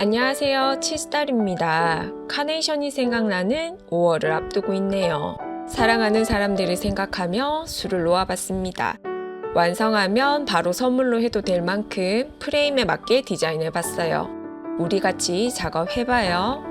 안녕하세요. 치스달입니다. 카네이션이 생각나는 5월을 앞두고 있네요. 사랑하는 사람들을 생각하며 술을 놓아봤습니다. 완성하면 바로 선물로 해도 될 만큼 프레임에 맞게 디자인해봤어요. 우리 같이 작업해봐요.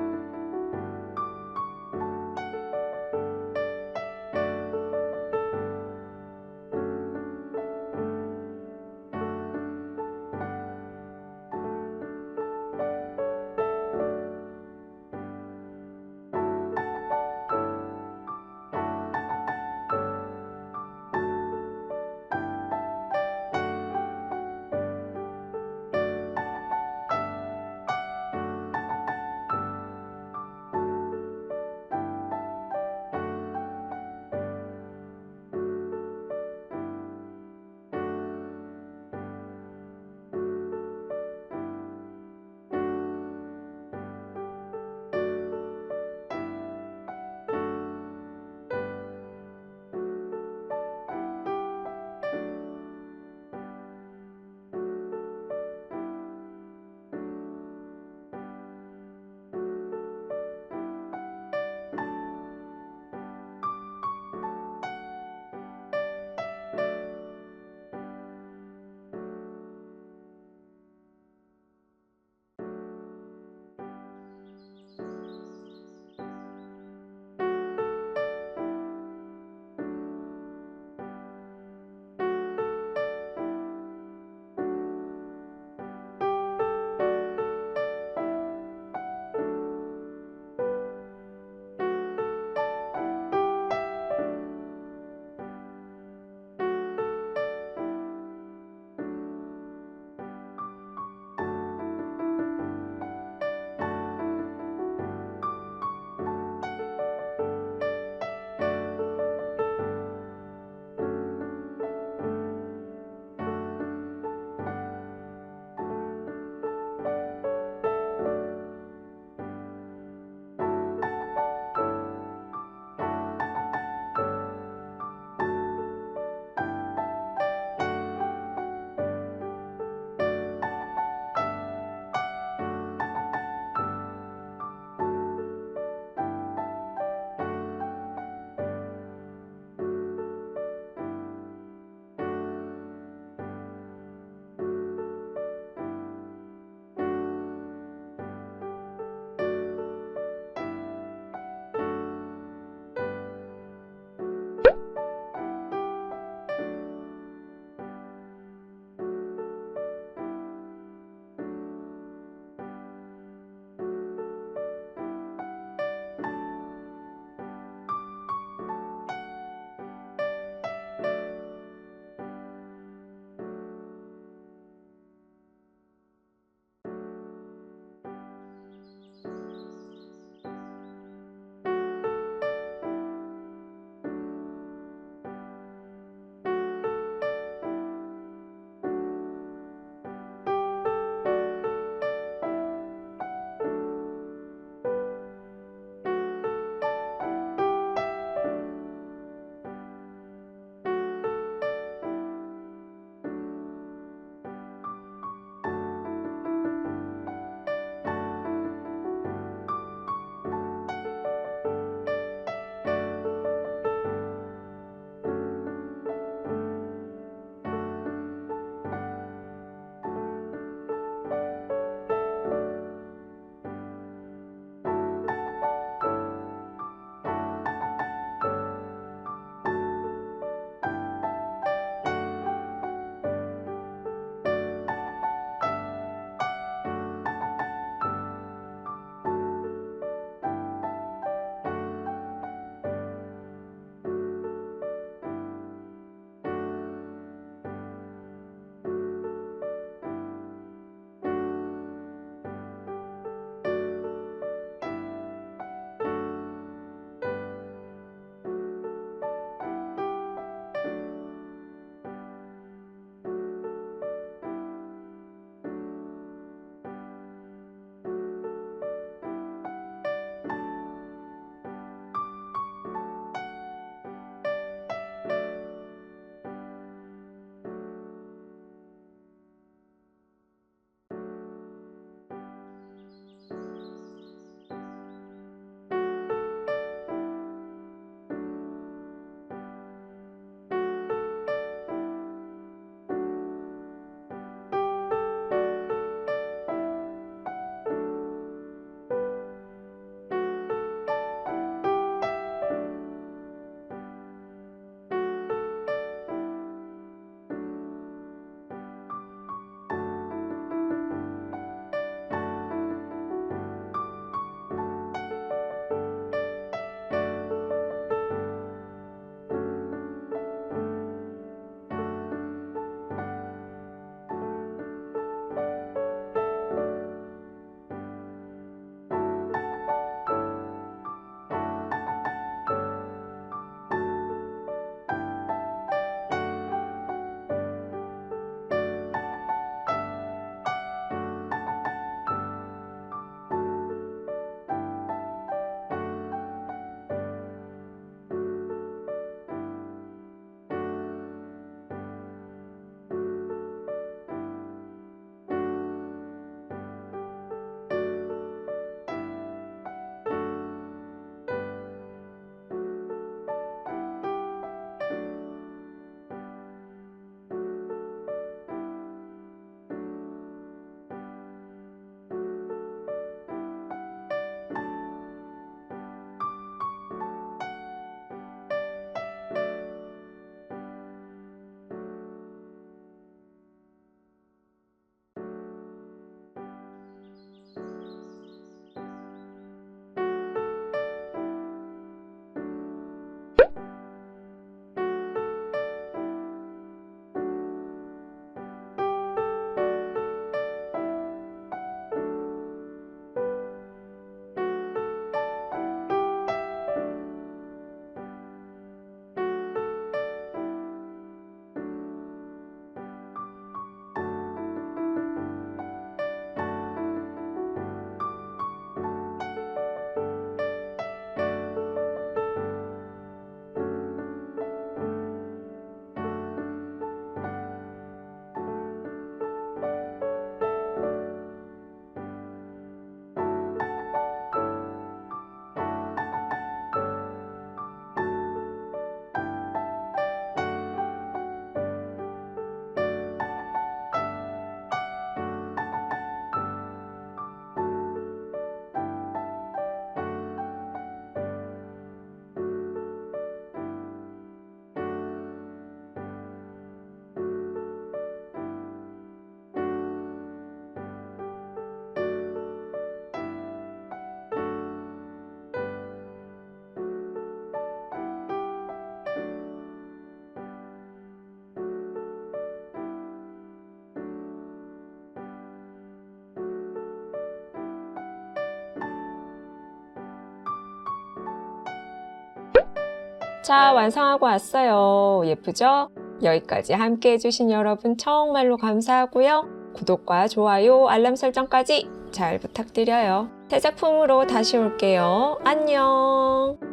자, 완성하고 왔어요. 예쁘죠? 여기까지 함께 해주신 여러분 정말로 감사하고요. 구독과 좋아요, 알람 설정까지 잘 부탁드려요. 새 작품으로 다시 올게요. 안녕!